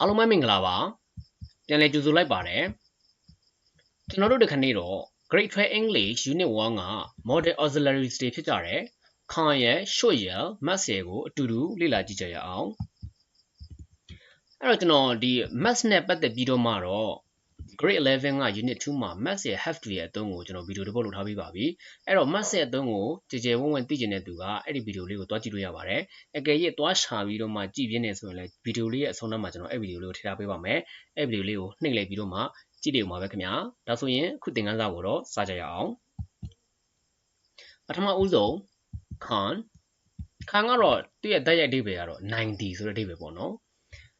အားလုံးပဲမင်္ဂလာပါပြန်လည်ကြိုဆိုလိုက်ပါတယ်ကျွန်တော်တို့ဒီခနေ့တော့ Grade 12 English Unit 1က Model Auxiliaries တွေဖြစ်ကြတယ်ခေါင်ရဲ့ short ရဲ့ math ရဲ့ကိုအတူတူလေ့လာကြည့်ကြရအောင်အဲ့တော့ကျွန်တော်ဒီ math နဲ့ပတ်သက်ပြီးတော့မှတော့ grade 11က unit 2မှာ maths ရဲ့ have to ရဲ့အသုံးကိုကျွန်တော်ဗီဒီယိုတစ်ပုဒ်လုပ်ထားပြီးပါပြီအဲ့တော့ maths ရဲ့အသုံးကိုကြည်ကြဲဝန်းဝန်းသိကျင်တဲ့သူကအဲ့ဒီဗီဒီယိုလေးကိုတွားကြည့်လို့ရပါတယ်အကယ်၍တွားရှာပြီးတော့မှကြည့်ပြနေဆိုရင်လည်းဗီဒီယိုလေးရဲ့အဆုံးသတ်မှာကျွန်တော်အဲ့ဗီဒီယိုလေးကိုထည့်ထားပေးပါမယ်အဲ့ဗီဒီယိုလေးကိုနှိပ်လိုက်ပြီးတော့မှကြည့်တယ်မှာပဲခင်ဗျာဒါဆိုရင်အခုသင်ခန်းစာကိုတော့စကြရအောင်ပထမဦးဆုံး con ခံကတော့သူ့ရဲ့တိုက်ရိုက်အဓိပ္ပာယ်ကတော့90ဆိုတဲ့အဓိပ္ပာယ်ပေါ့နော်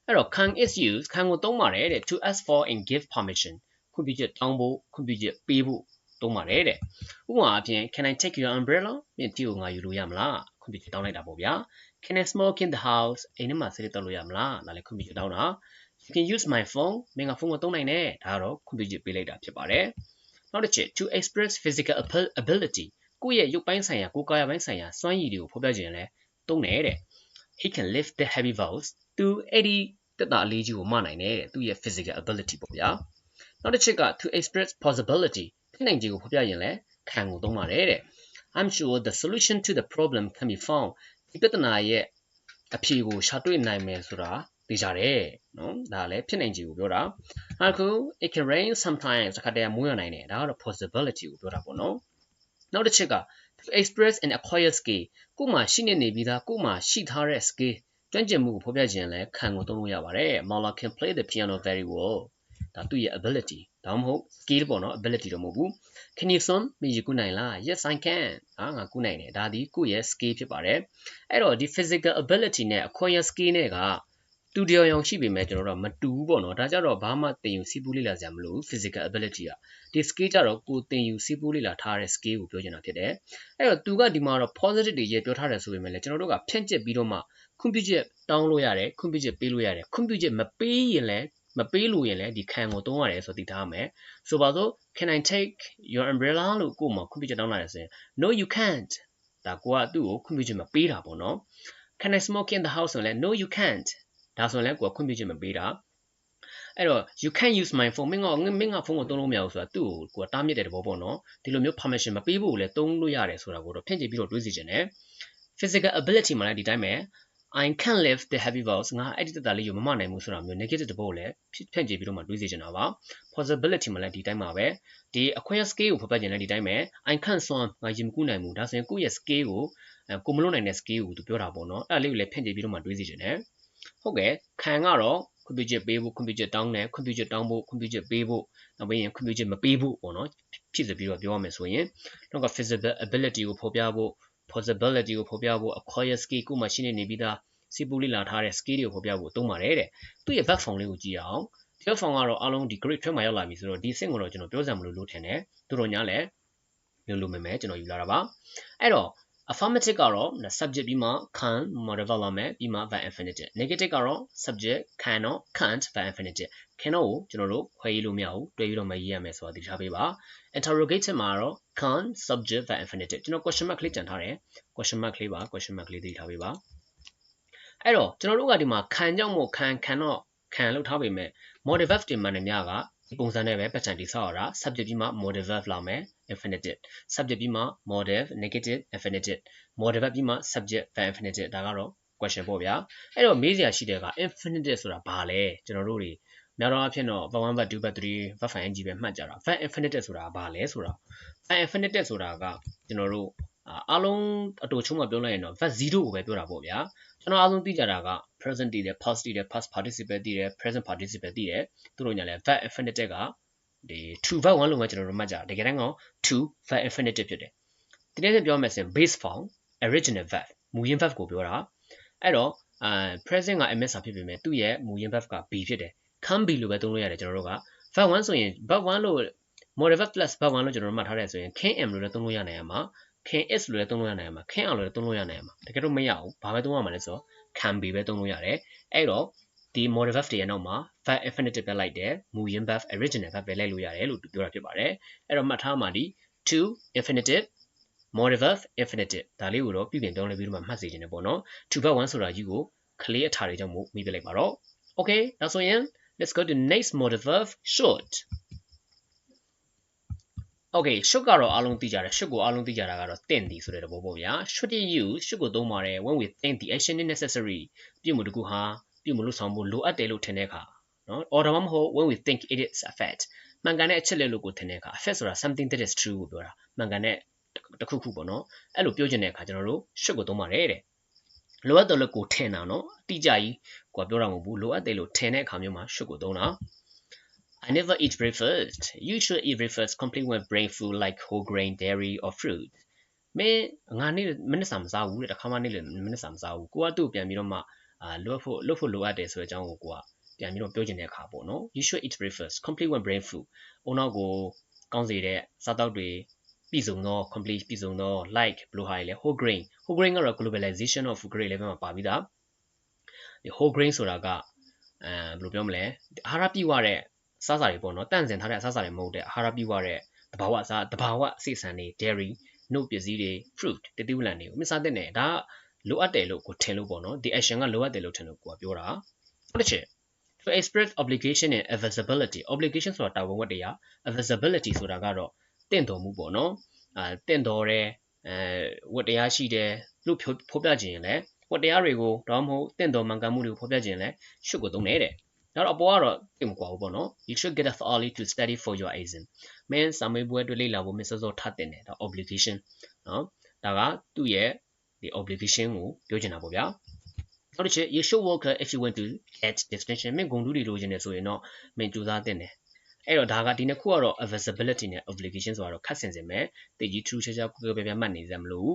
အဲ့တော့ can is used can ကိုသုံးပါတယ်တဲ့ to ask for and give permission ခွင့်ပြုချက်တောင်းဖို့ခွင့်ပြုချက်ပေးဖို့သုံးပါတယ်တဲ့ဥပမာအပြင် can I take your umbrella မြင့်တီကိုငါယူလို့ရမလားခွင့်ပြုချက်တောင်းလိုက်တာပေါ့ဗျာ can I smoke in the house အိမ်ထဲမှာဆေးတောက်လို့ရမလားဒါလည်းခွင့်ပြုချက်တောင်းတာ you can use my phone မင်းကဖုန်းကိုသုံးနိုင်တယ်ဒါကတော့ခွင့်ပြုချက်ပေးလိုက်တာဖြစ်ပါတယ်နောက်တစ်ချက် to express physical ability ကိုယ့်ရဲ့ရုပ်ပိုင်းဆိုင်ရာကိုယ်ကာယပိုင်းဆိုင်ရာစွမ်းရည်တွေကိုဖော်ပြခြင်းလဲသုံးတယ်တဲ့ he can lift the heavy balls သူအဲ့ဒီ တက်တာအလေးကြီးကိုမနိုင်တယ်တဲ့သူ့ရဲ့ physical ability ပေါ့ဗျာနောက်တစ်ချက်က to express possibility ဖြစ်နိုင်ခြေကိုဖော်ပြရင်လည်းခံကိုသုံးပါတယ်တဲ့ I'm sure the solution to the problem can be found ဒီပြဿနာရဲ့အဖြေကိုရှာတွေ့နိုင်မယ်ဆိုတာသိကြတယ်နော်ဒါလည်းဖြစ်နိုင်ခြေကိုပြောတာအခု it can rain sometimes တစ်ခါတည်းမိုးရွာနိုင်တယ်ဒါကတော့ possibility ကိုပြောတာပေါ့နော်နောက်တစ်ချက်က to express an acquired skill ကို့မှာရှိနေနေပြီးသားကို့မှာရှိထားတဲ့ skill ကျွမ်းကျင်မှုကိုဖော်ပြခြင်းလဲခံကိုသုံးလို့ရပါတယ် Mala can play the piano very well ဒါသူ့ရဲ့ ability ဒါမှမဟုတ် skill ပေါ့နော် ability တော့မဟုတ်ဘူး can you swim မရေကူးနိုင်လား yes i can ဟာငါကူးနိုင်တယ်ဒါဒီကိုယ့်ရဲ့ skill ဖြစ်ပါတယ်အဲ့တော့ဒီ physical ability နဲ့ acquire skill နဲ့ကတူတယောင်ယောင်ရှိပေမဲ့ကျွန်တော်တို့မတူဘူးပေါ့နော်ဒါကြတော့ဘာမှသင်ယူစီးပူးလေ့လာစရာမလိုဘူး physical ability ကဒီ skill ကြတော့ကိုသင်ယူစီးပူးလေ့လာထားတဲ့ skill ကိုပြောချင်တာဖြစ်တယ်အဲ့တော့သူကဒီမှာတော့ positive တွေရေးပြောထားတယ်ဆိုပေမဲ့လည်းကျွန်တော်တို့ကဖြန့်ကျက်ပြီးတော့မှ ခွင့်ပြုချက်တောင်းလို့ရတယ်ခွင့်ပြုချက်ပေးလို့ရတယ်ခွင့်ပြုချက်မပေးရင်လည်းမပေးလို့ရင်လည်းဒီခံကိုသုံးရတယ်ဆိုသိထားမယ်ဆိုပါစို့ can i take your umbrella လို့ကို့မှာခွင့်ပြုချက်တောင်းလာတယ်ဆိုရင် no you can't ဒါကိုကသူ့ကိုခွင့်ပြုချက်မပေးတာပေါ့နော် can i smoke in the house ဆိုရင်လည်း no you can't ဒါဆိုရင်လည်းကိုကခွင့်ပြုချက်မပေးတာအဲ့တော့ you can't use my phone မင်းကမင်းကဖုန်းကိုသုံးလို့မရဘူးဆိုတာသူ့ကိုကိုတားမြစ်တဲ့သဘောပေါ့နော်ဒီလိုမျိုး permission မပေးဖို့လည်းသုံးလို့ရတယ်ဆိုတာကိုတော့ဖြန့်ကျက်ပြီးတော့တွေးစီခြင်းနဲ့ physical ability မှာလည်းဒီတိုင်းပဲ I can't lift the heavy balls ငါအဲ့ဒီတက်တာလေးကိုမမနိုင်ဘူးဆိုတာမျိုး negative တဘောလည်းဖြန့်ကျက်ပြီးတော့မှတွေးစီချင်တာပါ possibility မှာလည်းဒီတိုင်းပါပဲဒီ acquire skill ကိုဖော်ပြခြင်းလည်းဒီတိုင်းပဲ I can't swim ငါရင်မကူးနိုင်ဘူးဒါဆိုရင်ကိုယ့်ရဲ့ skill ကိုကိုမလို့နိုင်တဲ့ skill ကိုသူပြောတာပေါ့နော်အဲ့လေးကိုလည်းဖြန့်ကျက်ပြီးတော့မှတွေးစီချင်တယ်ဟုတ်ကဲ့ခံကတော့ခွင့်ပြုချက်ပေးဖို့ခွင့်ပြုချက်တောင်းတယ်ခွင့်ပြုချက်တောင်းဖို့ခွင့်ပြုချက်ပေးဖို့နောက်ပြီးရင်ခွင့်ပြုချက်မပေးဖို့ပေါ့နော်ဖြစ်စပြီးတော့ပြောရမယ်ဆိုရင်နောက်က physical ability ကိုဖော်ပြဖို့ possibility ကိုဖော်ပြဖို့ acquire skill ကိုမှရှိနေနေပြီးသားစီပူလေးလာထားတဲ့ skill တွေကိုဖော်ပြဖို့သုံးပါတယ်တဲ့သူ့ရဲ့ back form လေးကိုကြည့်အောင်ဒီ back form ကတော့အားလုံးဒီ grade ထွက်မှာရောက်လာပြီဆိုတော့ဒီစင့်ကိုတော့ကျွန်တော်ပြောစရာမလိုလို့ထင်တယ်သူတို့ညာလည်းမျိုးလိုမယ်မယ်ကျွန်တော်ယူလာတာပါအဲ့တော့ affirmative ကတော့ subject ပြီးမှ can model verb လာမယ်ပြီးမှ verb infinitive negative ကတော့ subject can တော့ can't verb infinitive can တော့ကျွန်တော်တို့ခွဲရေးလို့မရဘူးတွဲပြီးတော့မရေးရမယ်ဆိုတာသိထားပေးပါ interrogative မှာတော့ can subject verb infinitive ကျွန်တော် question mark ကလေးကြံထားတယ် question mark ကလေးပါ question mark ကလေးသိထားပေးပါအဲ့တော့ကျွန်တော်တို့ကဒီမှာခံကြောင့်မို့ခံခံတော့ခံလောက်ထားပေမဲ့ model verb တင်မှန်တယ်များကဒီပုံစံနဲ့ပဲပတ်ချန်တိဆောက်ရတာ subject ပြီးမှ model verb လာမယ် infinitive subject ပြီးမှ model negative infinitive model verb ပြီးမှ subject verb infinitive ဒါကတော့ question ပေါ့ဗျာအဲ့တော့မေးစရာရှိတဲ့က infinitive ဆိုတာဘာလဲကျွန်တော်တို့တွေများတော့အဖြစ်တော့ verb 1 verb 2 verb 3 verb 5 ng ပဲမှတ်ကြတာ verb infinitive ဆိုတာဘာလဲဆိုတာ verb infinitive ဆိုတာကကျွန်တော်တို့အားလုံးအတူချုံးမပြောလိုက်ရင်တော့ verb 0ကိုပဲပြောတာပေါ့ဗျာကျွန်တော်အားလုံးသိကြတာက present တည်တယ် past တည်တယ် past participle တည်တယ် present participle တည်တယ်သူတို့ညာလဲ verb infinitive က ဒီ to verb 1လို့ပဲကျွန်တော်တို့မှတ်ကြတကယ်တမ်းက to verb infinitive ဖြစ်တယ်ဒီနေ့ပြောမယ်ဆိုရင် base form original verb မူရင်း verb ကိုပြောတာအဲ့တော့အာ present က ms ဖြစ်ပေမဲ့သူ့ရဲ့မူရင်း verb က be ဖြစ်တယ် can be လို့ပဲသုံးလို့ရတယ်ကျွန်တော်တို့က verb 1ဆိုရင် verb 1လို့ model verb plus verb 1လို့ကျွန်တော်တို့မှတ်ထားတယ်ဆိုရင် can am လို့လည်းသုံးလို့ရနိုင်ရမှာ can is လို့လည်းသုံးလို့ရနိုင်ရမှာ can အောင်လို့လည်းသုံးလို့ရနိုင်ရမှာတကယ်တော့မရဘူးဘာပဲသုံးရမှာလဲဆိုတော့ can be ပဲသုံးလို့ရတယ်အဲ့တော့ ဒီ model verb တွေရဲ့နောက်မှာ verb infinitive ပဲလိုက်တယ်မူရင်း verb original verb ပဲလိုက်လို့ရတယ်လို့ပြောတာဖြစ်ပါတယ်အဲ့တော့မှတ်ထားမှာဒီ to infinitive model verb infinitive ဒါလေးကိုတော့ပြုပြင်ပြောင်းလဲပြီးတော့မှမှတ်စေချင်တယ်ပေါ့နော် to verb 1ဆိုတာကြီးကိုကလေးအထာတွေကြောင့်မို့မိပြလိုက်ပါတော့ okay ဒါဆိုရင် let's go to next modal verb should okay should ကတော့အားလုံးသိကြတယ် should ကိုအားလုံးသိကြတာကတော့တင့်သည်ဆိုတဲ့သဘောပေါ့ဗျာ should you use should ကိုသုံးပါတယ် when we think the action is necessary ပြုမှုတစ်ခုဟာ ပြုမှုလို့ဆောင်ဖို့လိုအပ်တယ်လို့ထင်တဲ့အခါနော် or ဒါမှမဟုတ် when we think it is a fact မှန်ကန်တဲ့အချက်လက်လို့ကိုထင်တဲ့အခါ a fact ဆိုတာ something that is true ကိုပြောတာမှန်ကန်တဲ့တစ်ခုခုပေါ့နော်အဲ့လိုပြောချင်တဲ့အခါကျွန်တော်တို့ should ကိုသုံးပါတယ်တဲ့လိုအပ်တယ်လို့ကိုထင်တာနော်အတိအကျကြီးကိုပြောတာမဟုတ်ဘူးလိုအပ်တယ်လို့ထင်တဲ့အခါမျိုးမှာ should ကိုသုံးတာ I never eat breakfast. You should eat breakfast complete with brain food like whole grain, dairy or fruit. မင်းငါနေ့မနေ့စာမစားဘူးတဲ့တစ်ခါမှနေ့လည်းမနေ့စာမစားဘူးကိုကသူ့ကိုပြန်ပြီးတော့မှ အာလွတ်ဖို့လွတ်ဖို့လိုအပ်တယ်ဆိုတဲ့အကြောင်းကိုကိုကပြန်ပြီးတော့ပြောချင်တဲ့အခါပေါ့နော် you should eat breakfast complete with brain food အုံနောက်ကိုကောင်းစေတဲ့စားတောက်တွေပြည်စုံသော complete ပြည်စုံသော like ဘယ်လိုဟာလဲ whole grain whole grain ကတော့ globalization of grain level မှာပါပြီးသားဒီ whole grain ဆိုတာကအဲဘယ်လိုပြောမလဲအာဟာရပြည့်ဝတဲ့စားစာတွေပေါ့နော်တန့်စင်ထားတဲ့အစားစာတွေမဟုတ်တဲ့အာဟာရပြည့်ဝတဲ့တဘာဝစားတဘာဝစိတ်ဆန်တွေ dairy နှုတ်ပစ္စည်းတွေ fruit တတိဝလန်တွေကိုမစားတဲ့နဲ့ဒါ လိုအပ်တယ်လို့ကိုထင်လို့ပေါ့နော်ဒီ action ကလိုအပ်တယ်လို့ထင်လို့ကိုကပြောတာဟုတ်တယ်ချေ to express obligation and availability obligation ဆိုတာတာဝန်ဝတ္တရား availability ဆိုတာကတော့တင့်တော်မှုပေါ့နော်အာတင့်တော်တဲ့အဲဝတ္တရားရှိတယ်လို့ဖော်ပြခြင်းရင်လည်းဝတ္တရားတွေကိုတော့မဟုတ်တင့်တော်မှန်ကန်မှုတွေကိုဖော်ပြခြင်းလည်းရှုပ်ကိုသုံးနေတဲ့ဒါတော့အပေါ်ကတော့သိမကွာဘူးပေါ့နော် you should get up early to study for your exam မင်းစာမေးပွဲတွေလေ့လာဖို့မစောစောထပ်တင်တယ်ဒါ obligation နော်ဒါကသူ့ရဲ့ ဒီ obligation ကိုပြောချင်တာပေါ့ဗျာနောက်တစ်ချက် you should work if you want to get distinction မင်းဂုဏ်တူးတွေလိုချင်တယ်ဆိုရင်တော့မင်းကြိုးစားတင်တယ်အဲ့တော့ဒါကဒီနှစ်ခုကတော့ availability နဲ့ obligation ဆိုတော့ခတ်ဆင်စင်ပဲတည်ကြီး true ချာချာကိုကိုပြပြမှတ်နေစမ်းမလို့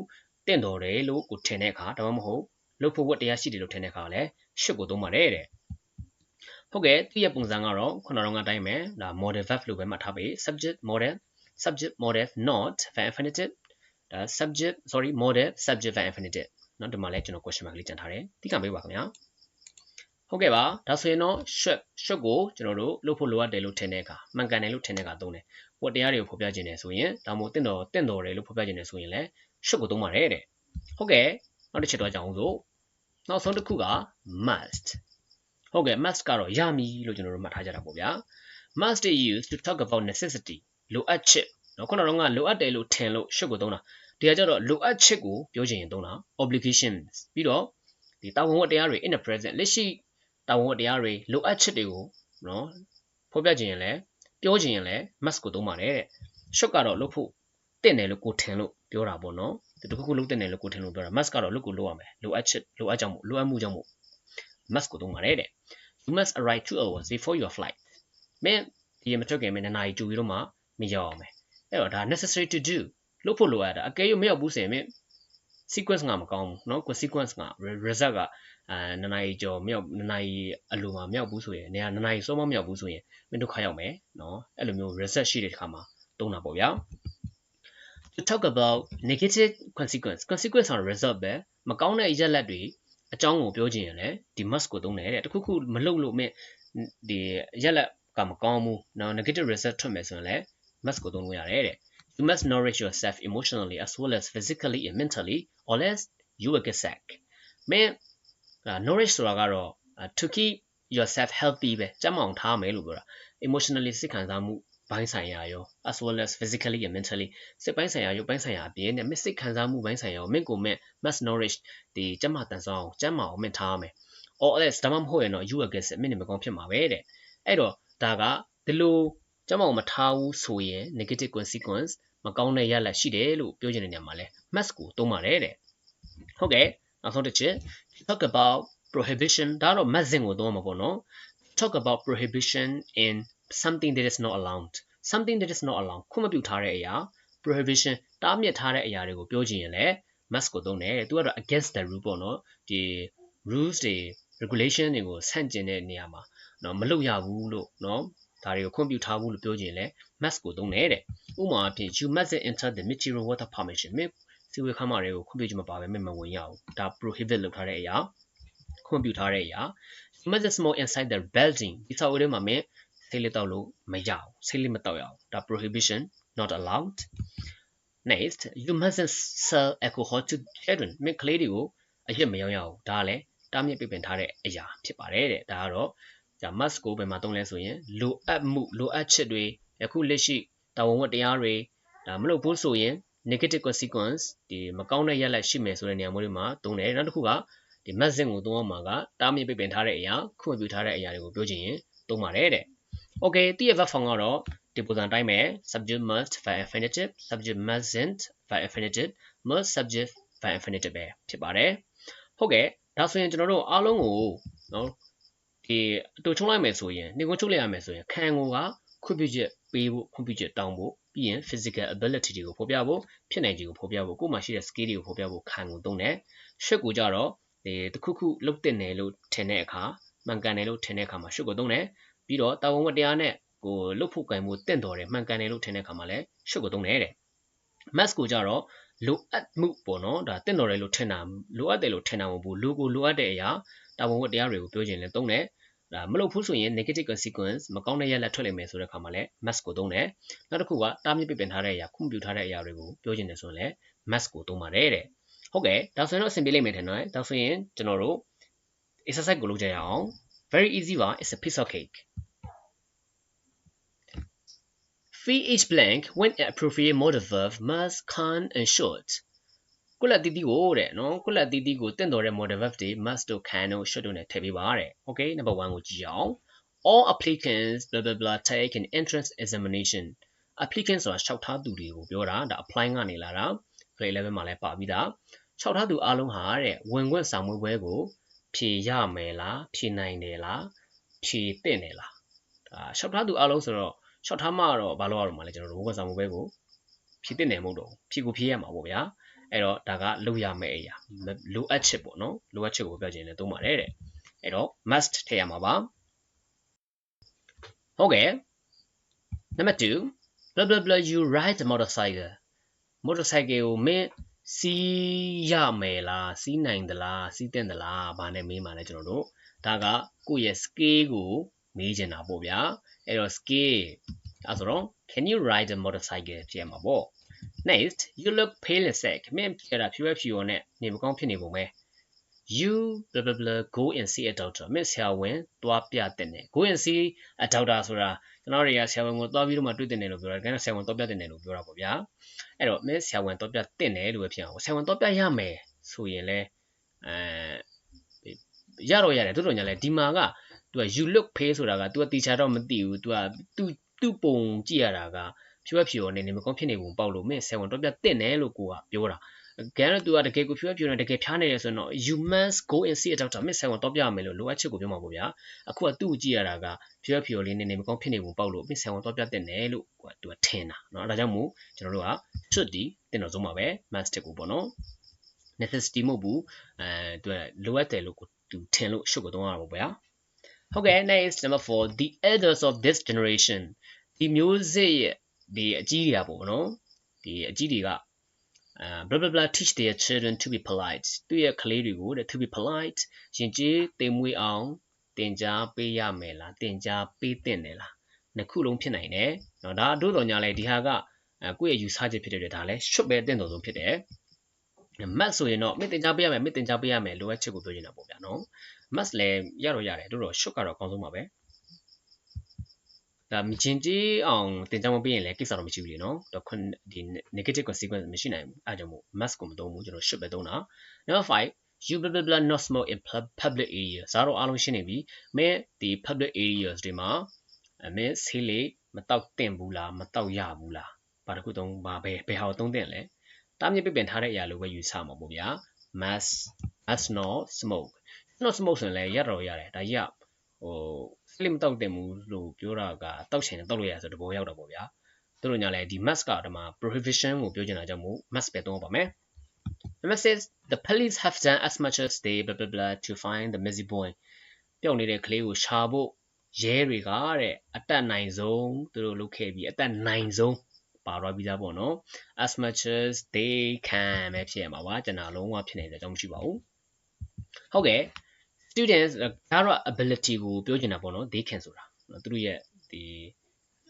တင့်တော်တယ်လို့ကိုထင်တဲ့အခါဒါမှမဟုတ်လုပ်ဖို့ဝတ်တရားရှိတယ်လို့ထင်တဲ့အခါလည်းရှစ်ကိုသုံးပါတယ်တဲ့ဟုတ်ကဲ့သူ့ရဲ့ပုံစံကတော့ခုနကတော့အတိုင်းပဲဒါ model verb လို့ပဲမှတ်ထားပေး subject model subject model not verb infinitive ဒါ subject sorry model subject verb infinitive เนาะဒီမှာလည်းကျွန်တော် question mark လေးကြံထားတယ်သိကံပေးပါခင်ဗျာဟုတ်ကဲ့ပါဒါဆိုရင်တော့ should should ကိုကျွန်တော်တို့လုပ်ဖို့လိုအပ်တယ်လို့ထင်တဲ့အခါမှန်ကန်တယ်လို့ထင်တဲ့အခါသုံးတယ်ဝတ်တရားတွေကိုဖော်ပြခြင်းတယ်ဆိုရင်ဒါမှမဟုတ်တင့်တော်တင့်တော်တယ်လို့ဖော်ပြခြင်းတယ်ဆိုရင်လည်း should ကိုသုံးပါတယ်တဲ့ဟုတ်ကဲ့နောက်တစ်ချက်တော့ကြအောင်စို့နောက်ဆုံးတစ်ခုက must ဟုတ်ကဲ့ must ကတော့ရမည်လို့ကျွန်တော်တို့မှတ်ထားကြတာပေါ့ဗျာ must is used to talk about necessity လိုအပ်ချက် နော်ခုနကတော့လိုအပ်တယ်လို့ထင်လို့ should ကိုသုံးတာဒီကကြတော့လိုအပ်ချက်ကိုပြောချင်ရင်သုံးတာ obligations ပြီးတော့ဒီတာဝန်ဝတ္တရားတွေ in the present လက်ရှိတာဝန်ဝတ္တရားတွေလိုအပ်ချက်တွေကိုနော်ဖော်ပြချင်ရင်လည်းပြောချင်ရင်လည်း must ကိုသုံးပါတယ်တဲ့ should ကတော့လုပ်ဖို့တင့်တယ်လို့ကိုထင်လို့ပြောတာပေါ့နော်ဒီတစ်ခုခုလုပ်တင့်တယ်လို့ကိုထင်လို့ပြောတာ must ကတော့လုပ်ကိုလုပ်ရမယ်လိုအပ်ချက်လိုအပ်ကြောင်းမို့လိုအပ်မှုကြောင့်မို့ must ကိုသုံးပါတယ်တဲ့ you must arrive 2 hours before your flight မင်းဒီမထွက်ခင်မင်းနှစ်နာရီကြိုပြီးတော့မှမရောက်အောင်မယ် အဲ့တော့ဒါ necessary to do လုပ်ဖို့လိုအပ်တာအကယ်၍မရောက်ဘူးဆိုရင်မင်း sequence ကမကောင်းဘူးเนาะ sequence က result ကအဲနှစ်နာရီကျော်မြောက်နှစ်နာရီအလိုမှာမြောက်ဘူးဆိုရင်နေရာနှစ်နာရီစောမမြောက်ဘူးဆိုရင်မင်းဒုက္ခရောက်မယ်เนาะအဲ့လိုမျိုး result ရှိတဲ့ခါမှာတုံးတာပေါ့ဗျာ to talk about negative consequence consequence on result ပဲမကောင်းတဲ့ရက်လက်တွေအကြောင်းကိုပြောချင်ရင်လည်းဒီ must ကိုသုံးတယ်တဲ့တခုခုမလုပ်လို့မင်းဒီရက်လက်ကမကောင်းဘူးနော် negative result ထွက်မယ်ဆိုရင်လည်း must ကိုသုံးလို့ရတယ်တဲ့ you must nourish yourself emotionally as well as physically and mentally or else you will get sick မင်း nourish ဆိုတာကတော့ to keep yourself healthy ပဲကျန်းမာအောင်ထားမယ်လို့ပြောတာ emotionally စိတ်ခံစားမှုဘိုင်းဆိုင်ရာရော as well as physically and mentally စိတ်ပိုင်းဆိုင်ရာရုပ်ပိုင်းဆိုင်ရာအပြင်နဲ့မစိတ်ခံစားမှုဘိုင်းဆိုင်ရာကိုမင်းကိုမင်း must nourish ဒီကျန်းမာတန်ဆောင်းအောင်ကျန်းမာအောင်မင်းထားရမယ် or else ဒါမှမဟုတ်ရင်တော့ you will get sick မင်းနေမကောင်းဖြစ်မှာပဲတဲ့အဲ့တော့ဒါကဒီလို ကျန်းမာအောင်မထားဘူးဆိုရင် negative consequence မကောင်းတဲ့ရလဒ်ရှိတယ်လို့ပြောချင်တဲ့နေရာမှာလဲ must ကိုသုံးပါတယ်တဲ့ဟုတ်ကဲ့နောက်ဆုံးတစ်ချက် talk about prohibition ဒါတော့ must ကိုသုံးမှာပေါ့နော် talk about prohibition in something that is not allowed something that is not allowed ခွင့်မပြုထားတဲ့အရာ prohibition တားမြစ်ထားတဲ့အရာတွေကိုပြောချင်ရင်လည်း must ကိုသုံးတယ်သူကတော့ against the rule ပေါ့နော်ဒီ rules တွေ regulation တွေကိုဆန့်ကျင်တဲ့နေရာမှာเนาะမလုပ်ရဘူးလို့เนาะ ဒါတွေကိုခွင့်ပြုထားဘူးလို့ပြောချင်လဲ must ကိုသုံးတယ်တဲ့ဥပမာအဖြစ် you must enter the material water permission မင်းစီဝေခါမတွေကိုခွင့်ပြုချင်မပါပဲမမဝင်ရဘူးဒါ prohibit လုပ်ထားတဲ့အရာခွင့်ပြုထားတဲ့အရာ you must smoke inside the building ဒီဆောက်အဦထဲမှာမင်းဆေးလေးတောက်လို့မရဘူးဆေးလေးမတောက်ရဘူးဒါ prohibition not allowed next you mustn't sell alcohol to children မင်းကလေးတွေကိုအရက်မရောင်းရဘူးဒါလည်းတားမြစ်ပိတ်ပင်ထားတဲ့အရာဖြစ်ပါတယ်တဲ့ဒါကတော့ じゃ must ကိုဘယ်မှာသုံးလဲဆိုရင်လိုအပ်မှုလိုအပ်ချက်တွေယခုလက်ရှိတာဝန်ဝတ္တရားတွေဒါမလုပ်ဘူးဆိုရင် negative consequence ဒီမကောင်းတဲ့ရလဒ်ရှိမယ်ဆိုတဲ့နေရာမျိုးတွေမှာသုံးတယ်နောက်တစ်ခုကဒီ must ကိုသုံးရမှာကတားမြစ်ပိတ်ပင်ထားတဲ့အရာခွင့်ပြုထားတဲ့အရာတွေကိုပြောချင်ရင်သုံးပါတယ်တဲ့ okay တည့်ရဲ့ verb form ကတော့ဒီပုံစံတိုင်းပဲ subject must verb infinitive subject mustn't verb infinitive must subject verb infinitive ပဲဖြစ်ပါတယ်ဟုတ်ကဲ့ဒါဆိုရင်ကျွန်တော်တို့အားလုံးကိုနော် ဒီအတူချုံလိုက်မယ်ဆိုရင်နေကုန်းချုပ်လိုက်ရမယ်ဆိုရင်ခံကိုကခွင့်ပြုချက်ပေးဖို့ခွင့်ပြုချက်တောင်းဖို့ပြီးရင် physical ability တွေကိုဖော်ပြဖို့ဖြစ်နိုင်ခြေကိုဖော်ပြဖို့ကိုယ်မှာရှိတဲ့ skill တွေကိုဖော်ပြဖို့ခံကိုသုံးတယ်ရှစ်ကိုကြတော့ဒီတခုခုလုတ်တင်တယ်လို့ထင်တဲ့အခါမှန်ကန်တယ်လို့ထင်တဲ့အခါမှာရှစ်ကိုသုံးတယ်ပြီးတော့တာဝန်ဝတ္တရားနဲ့ကိုလုတ်ဖို့ကံမှုတင့်တော်တယ်မှန်ကန်တယ်လို့ထင်တဲ့အခါမှာလည်းရှစ်ကိုသုံးတယ်တဲ့ mass ကိုကြတော့လိုအပ်မှုပေါ့နော်ဒါတင့်တော်တယ်လို့ထင်တာလိုအပ်တယ်လို့ထင်တာမဟုတ်ဘူးလူကိုလိုအပ်တဲ့အရာ တာဝန်ဝတ္တရားတွေကိုပြောခြင်းလဲသုံးတယ်ဒါမလုပ်ဘူးဆိုရင် negative consequence မကောင်းတဲ့ရလဒ်ထွက်လိမ့်မယ်ဆိုတဲ့အခါမှာလည်း mask ကိုသုံးတယ်နောက်တစ်ခုကတားမြစ်ပြပင်ထားတဲ့အရာခွင့်ပြုထားတဲ့အရာတွေကိုပြောချင်တယ်ဆိုရင်လည်း mask ကိုသုံးပါတယ်တဲ့ဟုတ်ကဲ့ဒါဆိုရင်တော့အဆင်ပြေလိမ့်မယ်ထင်တယ်ဒါဆိုရင်ကျွန်တော်တို့ exercise ကိုလုပ်ကြရအောင် very easy ပါ it's a piece of cake fill each blank when appropriate modal verb must can and should ကုလတီတီကိုတဲ့နော်ကုလတီတီကိုတင့်တော်တဲ့ model verb တွေ must တို့ can တို့ should တို့နဲ့ထည့်ပေးပါတဲ့ okay number 1ကိုကြည့်အောင် all applicants blah blah blah take an entrance examination applicant ဆိုတာလျှောက်ထားသူတွေကိုပြောတာဒါ apply ကနေလာတာ grade 11မှာလည်းပါပြီးသားလျှောက်ထားသူအားလုံးဟာတဲ့ဝင်ခွင့်စာမွေးပွဲကို ဖြေရမယ်လားဖြေနိုင်တယ်လားဖြေသင့်တယ်လားဒါလျှောက်ထားသူအားလုံးဆိုတော့လျှောက်ထားမှတော့ဘာလို့ရတော့မှာလဲကျွန်တော်တို့ဝင်ခွင့်စာမွေးပွဲကို ဖြေသင့်တယ်မဟုတ်တော့ဖြေကိုဖြေရမှာပေါ့ဗျာအဲ့တော့ဒါကလုပ်ရမယ့်အရာလိုအပ်ချက်ပေါ့နော်လိုအပ်ချက်ကိုပြောချင်တယ်သုံးပါတယ်တဲ့အဲ့တော့ must ထည့်ရမှာပါဟုတ်ကဲ့ number 2 blah blah blah you ride a motorcycle motorcycle ကိုမင်းစီးရမယ်လားစီးနိုင်သလားစီးတဲ့သလားဘာနဲ့မေးမှာလဲကျွန်တော်တို့ဒါကကိုယ့်ရဲ့ scale ကိုမေးချင်တာပေါ့ဗျာအဲ့တော့ scale အဲဆိုတော့ can you ride a motorcycle ဖြစ်ရမှာပေါ့ next you look pale and sick မင်းဖြစ်တာဖြူဖြူရောနဲ့နေမကောင်းဖြစ်နေပုံပဲ you blah blah blah go and see a doctor မင်းဆရာဝန်သွားပြတဲ့နေ go and see a doctor ဆိုတာကျွန်တော်တွေကဆရာဝန်ကိုသွားပြီးတော့မှတွေ့တဲ့နေလို့ပြောတာဒါကဆရာဝန်သွားပြတဲ့နေလို့ပြောတာပေါ့ဗျာအဲ့တော့မင်းဆရာဝန်သွားပြတဲ့နေလို့ပဲဖြစ်အောင်ဆရာဝန်သွားပြရမယ်ဆိုရင်လဲအဲရတော့ရတယ်တို့တော်ညာလဲဒီမှာကသူက you look pale ဆိုတာက तू ကတီချာတော့မသိဘူး तू ကသူ သူ့ပုံကြည့်ရတာကဖြူဖြူရောနေနေမကောင်းဖြစ်နေပုံပေါက်လို့မင်းဆယ်ဝန်တော့ပြတဲ့နေလို့ကိုကပြောတာကဲတော့ तू ကတကယ်ကိုဖြူဖြူနေတကယ်ဖျားနေတယ်ဆိုတော့ you must go and see a doctor မင်းဆယ်ဝန်တော့ပြရမယ်လို့လိုအပ်ချက်ကိုပြောမှာပေါ့ဗျာအခုကသူ့ကိုကြည့်ရတာကဖြူဖြူလေးနေနေမကောင်းဖြစ်နေပုံပေါက်လို့မင်းဆယ်ဝန်တော့ပြတဲ့နေလို့ကိုက तू ကထင်တာเนาะဒါကြောင့်မို့ကျွန်တော်တို့က should ဒီတင်တော်ဆုံးပါပဲ must ကိုပေါ့နော် necessity မဟုတ်ဘူးအဲသူကလိုအပ်တယ်လို့ကိုသူထင်လို့ should ကိုသုံးရတာပေါ့ဗျာဟုတ်ကဲ့ next number 4 the elders of this generation ဒီမျိုးစစ်ရဲ့ဒီအကြီးတွေကပေါ့နော်ဒီအကြီးတွေကအဲ blah blah blah teach their children to be polite သူရဲ့ကလေးတွေကိုတဲ့ to be polite ရင်ကျေးတင်မွေးအောင်တင်ကြားပေးရမယ်လားတင်ကြားပေးတင်တယ်လားနှစ်ခုလုံးဖြစ်နိုင်တယ်เนาะဒါတို့တော်ညာလဲဒီဟာကကိုယ့်ရဲ့ယူဆချက်ဖြစ်တဲ့ဒါလဲရွှတ်ပဲတင်တော်ဆုံးဖြစ်တယ်မတ်ဆိုရင်တော့မင်းတင်ကြားပေးရမယ်မင်းတင်ကြားပေးရမယ်လိုအပ်ချက်ကိုပြောနေတာပေါ့ဗျာနော်မတ်လည်းရတော့ရတယ်တို့တော့ရှုပ်ကတော့အကောင်းဆုံးပါပဲ ဒါမြင်ကြီးအောင်တင်ကြမပေးရင်လည်းကိစ္စတော့မရှိဘူးလေနော်တော့ဒီ negative consequence မရှိနိုင်ဘူးအဲကြောင့်မို့ mask ကိုမသုံးဘူးကျွန်တော် should ပဲသုံးတာ number 5 you blah blah blah not smoke in public areas ဇာတော့အားလုံးရှင်းနေပြီမင်းဒီ public areas တွေမှာအမင်းဆေးလေးမတောက်တင်ဘူးလားမတောက်ရဘူးလားဘာတစ်ခုသုံးဘာပဲဘယ်ဟာကိုသုံးတင်လဲတားမြစ်ပြပင်ထားတဲ့အရာလိုပဲယူဆမှာပေါ့ဗျာ must must not smoke not smoke ဆိုရင်လည်းရတော့ရတယ်ဒါကြီးကဟို စလစ်မတောက်တင်ဘူးလို့ပြောတာကတောက်ချင်တောက်လို့ရဆိုတဘောရောက်တော့ပေါ့ဗျာသူတို့ညာလဲဒီ mask ကဒီမှာ prohibition ကိုပြောချင်တာကြောင့်မို့ mask ပဲသုံးပါမယ် Number 6 the police have done as much as they blah blah blah to find the missing boy ပျောက်နေတဲ့ကလေးကိုရှာဖို့ရဲတွေကတဲ့အတက်နိုင်ဆုံးသူတို့လုပ်ခဲ့ပြီးအတက်နိုင်ဆုံးပါတော့ပြီးသားပေါ့နော် as much as they can ပဲဖြစ်ရမှာပါကျွန်တော်လုံးဝဖြစ်နေတဲ့အကြောင်းမရှိပါဘူးဟုတ်ကဲ့ students ဒါတော့ ability ကိုပြောချင်တာပေါ့နော် they can ဆိုတာသူတို့ရဲ့ဒီ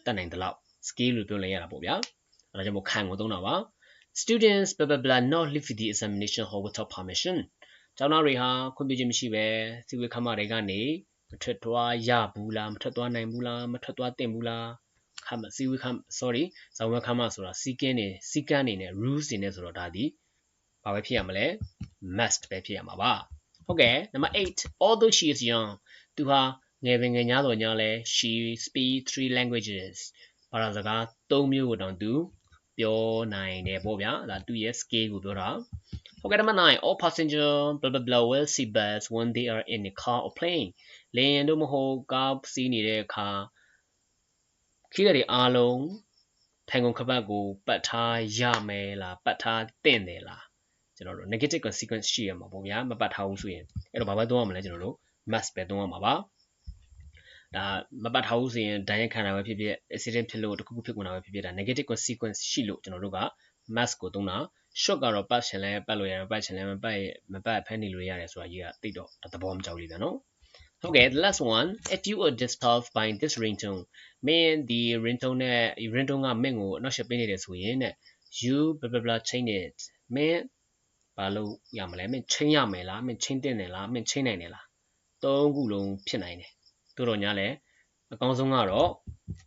တတ်နိုင်တဲ့လောက် skill လို့ပြောလိုက်ရတာပေါ့ဗျာအဲဒါကြောင့်မို့ခံကိုသုံးတာပါ students blah blah blah not leave the examination hall without permission ကျောင်းသားတွေဟာခွင့်ပြုခြင်းမရှိပဲစီဝေခမတွေကနေထွက်သွားရဘူးလားမထွက်သွားနိုင်ဘူးလားမထွက်သွားသင့်ဘူးလားခမစီဝေခမ sorry ဇောင်းဝဲခမဆိုတာစီကင်းနေစီကန်းနေနဲ့ rules တွေနဲ့ဆိုတော့ဒါဒီဘာပဲဖြစ်ရမလဲ must ပဲဖြစ်ရမှာပါ ဟုတ်ကဲ့နံပါတ်8 although she is young သူဟာငယ်ပင်ငယ်ညားတော်ညာလဲ she speak three languages ဘာသာစကား၃မျိုးကိုတောင်သူပြောနိုင်တယ်ပေါ့ဗျာဒါသူရဲ့ skill ကိုပြောတာဟုတ်ကဲ့နံပါတ်9 all passenger blah blah blah will see birds when they are in a car or plane လေယာဉ်တို့မဟုတ်ကားစီးနေတဲ့အခါခီးတဲ့အားလုံးထိုင်ကုန်ခပတ်ကိုပတ်ထားရမယ်လားပတ်ထားတင့်တယ်လား ကျွန်တော်တို့ negative consequence ရှိရမှာပေါ့ဗျာမပတ်ထားဘူးဆိုရင်အဲ့တော့ဘာပဲသုံးရမလဲကျွန်တော်တို့ must ပဲသုံးရမှာပါဒါမပတ်ထားဘူးဆိုရင်ဒဏ်ရိုက်ခံတာပဲဖြစ်ဖြစ် accident ဖြစ်လို့တခုခုဖြစ်ကုန်တာပဲဖြစ်ဖြစ်ဒါ negative consequence ရှိလို့ကျွန်တော်တို့က must ကိုသုံးတာ short ကတော့ပတ်ချင်လဲပတ်လို့ရတယ်ပတ်ချင်လဲမပတ်မပတ်ဖမ်းနေလို့ရတယ်ဆိုတာကြီးကတိတ်တော့သဘောမကြောက်လိမ့်မယ်နော် Okay, the last one. If you were disturbed by this ringtone, မင်းဒီ ringtone နဲ့ ringtone ကမင်းကိုအနောက်ရှက်ပေးနေတယ်ဆိုရင်တဲ့ you blah blah blah change it မင်း ဘာလို့ရမလဲမင်း change ရမယ်လားမင်း change တင်တယ်လားမင်း change နိုင်တယ်လားသုံးခုလုံးဖြစ်နိုင်တယ်တို့တော့ညာလဲအကောင်းဆုံးကတော့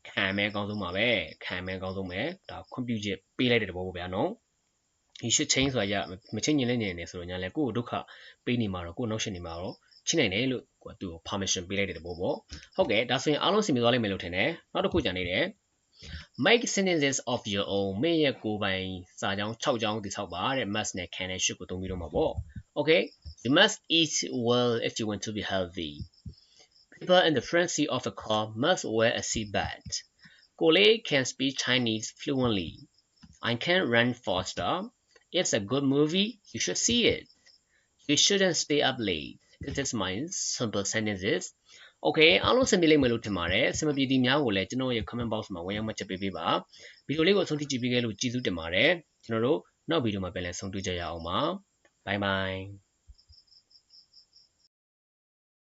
ခံမယ်အကောင်းဆုံးပါပဲခံမယ်အကောင်းဆုံးပဲဒါ computer ပေးလိုက်တဲ့တဘောပေါ့ဗျာနော် you should change ဆိုတာရမ change ရင်လည်းနေနေဆိုတော့ညာလဲကိုယ့်ကိုဒုက္ခပေးနေမှာတော့ကိုယ့်နောက်ရှက်နေမှာတော့ချိနိုင်တယ်လို့ကိုသူ့ကို permission ပေးလိုက်တဲ့တဘောပေါ့ဟုတ်ကဲ့ဒါဆိုရင်အားလုံးစီမံသွားလိမ့်မယ်လို့ထင်တယ်နောက်တစ်ခုကြံနေတယ် make sentences of your own မင်းရဲ့ကိုယ်ပိုင်စာကြောင်း6ကြောင်းတိဆောက်ပါတဲ့ must နဲ့ can နဲ့ should ကိုသုံးပြီးတော့မှာပေါ့ okay you must eat well if you want to be healthy people in the frenzy of a car must wear a seat belt ကိုလေး can speak Chinese fluently I can run faster it's a good movie you should see it you shouldn't stay up late This is my simple sentences. Okay အားလုံးစင်ပြေလိမ့်မယ်လို့ထင်ပါတယ်။စင်မပြေသည်များကိုလည်းကျွန်တော်ရဲ့ comment box မှာဝင်ရောက်မှချက်ပေးပေးပါ။ဗီဒီယိုလေးကိုအဆုံးထိကြည့်ပေးခဲ့လို့ကျေးဇူးတင်ပါတယ်။ကျွန်တော်တို့နောက်ဗီဒီယိုမှာပြန်လည်ဆုံတွေ့ကြရအောင်ပါ။ Bye bye